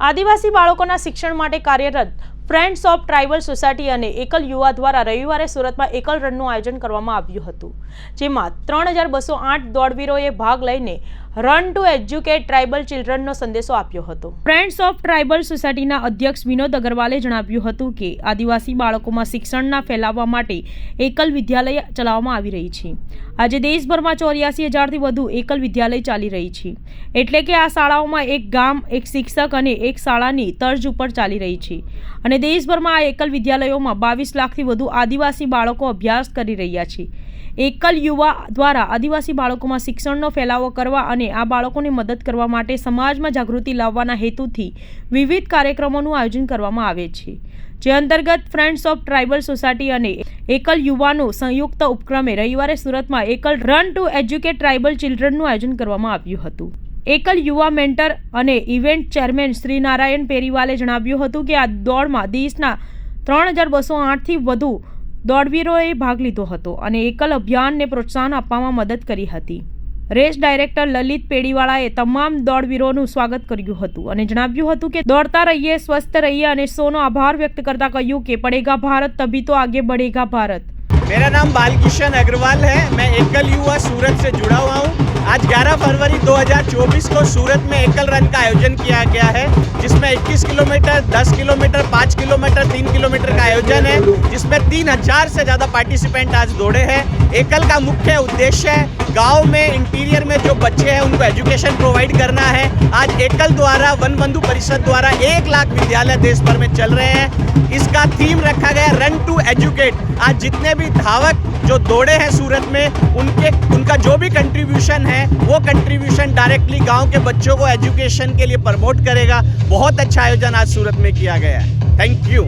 આદિવાસી બાળકોના શિક્ષણ માટે કાર્યરત ફ્રેન્ડ્સ ઓફ ટ્રાઇબલ સોસાયટી અને એકલ યુવા દ્વારા રવિવારે સુરતમાં એકલ રનનું આયોજન કરવામાં આવ્યું હતું, જેમાં ત્રણ હજાર બસો આઠ દોડવીરોએ ભાગ લઈને રન ટુ એજ્યુકેટ ટ્રાઇબલ ચિલ્ડ્રનનો સંદેશો આપ્યો હતો. ફ્રેન્ડ્સ ઓફ ટ્રાઇબલ સોસાયટીના અધ્યક્ષ વિનોદ અગરવાલે જણાવ્યું હતું કે, આદિવાસી બાળકોમાં શિક્ષણના ફેલાવવા માટે એકલ વિદ્યાલય ચલાવવામાં આવી રહી છે. આજે દેશભરમાં ચોર્યાસી હજારથી વધુ એકલ વિદ્યાલય ચાલી રહી છે. એટલે કે આ શાળાઓમાં એક ગામ, એક શિક્ષક અને એક શાળાની તર્જ ઉપર ચાલી રહી છે. અને દેશભરમાં આ એકલ વિદ્યાલયોમાં બાવીસ લાખથી વધુ આદિવાસી બાળકો અભ્યાસ કરી રહ્યા છે. એકલ યુવા દ્વારા આદિવાસી બાળકોમાં શિક્ષણનો ફેલાવો કરવા અને આ બાળકોને મદદ કરવા માટે સમાજમાં જાગૃતિ લાવવાના હેતુથી વિવિધ કાર્યક્રમોનું આયોજન કરવામાં આવે છે. જે અંતર્ગત ફ્રેન્ડ્સ ઓફ ટ્રાઇબલ સોસાયટી અને એકલ યુવાનો સંયુક્ત ઉપક્રમે રવિવારે સુરતમાં Ekal run to educate tribal ચિલ્ડ્રનનું આયોજન કરવામાં આવ્યું હતું. એકલ યુવા મેન્ટર અને ઇવેન્ટ ચેરમેન શ્રી નારાયણ પેરીવાલે જણાવ્યું હતું કે આ દોડમાં દેશના ત્રણ હજાર બસો આઠથી વધુ દોડવીરોએ ભાગ લીધો હતો અને એકલ અભિયાનને પ્રોત્સાહન આપવામાં મદદ કરી હતી રેસ ડાયરેક્ટર લલિત પેડીવાળાએ તમામ દોડવીરોનું સ્વાગત કર્યું હતું અને જણાવ્યું હતું કે દોડતા રહીએ સ્વસ્થ રહીએ અને સોનો આભાર વ્યક્ત કરતા કહ્યું કે પડેગા ભારત તભી તો આગે बढ़ेगा भारत मेरा नाम बालकिशन अग्रवाल है मैं एकल युवा सूरत से जुड़ा हुआ हूँ आज 11 फरवरी 2024 को सूरत में एकल रन का आयोजन किया गया है, जिसमें 21 किलोमीटर 10 किलोमीटर 5 किलोमीटर 3 किलोमीटर का आयोजन है, जिसमें 3000 से ज़्यादा पार्टिसिपेंट आज दौड़े हैं। एकल का मुख्य उद्देश्य है गाँव में इंटीरियर में जो उनको एजुकेशन प्रोवाइड करना है। आज एकल द्वारा, वन बंधु परिषद द्वारा एक लाख विद्यालय देश भर में चल रहे हैं। इसका थीम रखा गया रन टू एजुकेट आज जितने भी धावक जो दौड़े हैं सूरत में, उनके, उनका जो भी कंट्रीब्यूशन है, वो कंट्रीब्यूशन डायरेक्टली गाँव के बच्चों को एजुकेशन के लिए प्रमोट करेगा। बहुत अच्छा आयोजन आज सूरत में किया गया है। Thank you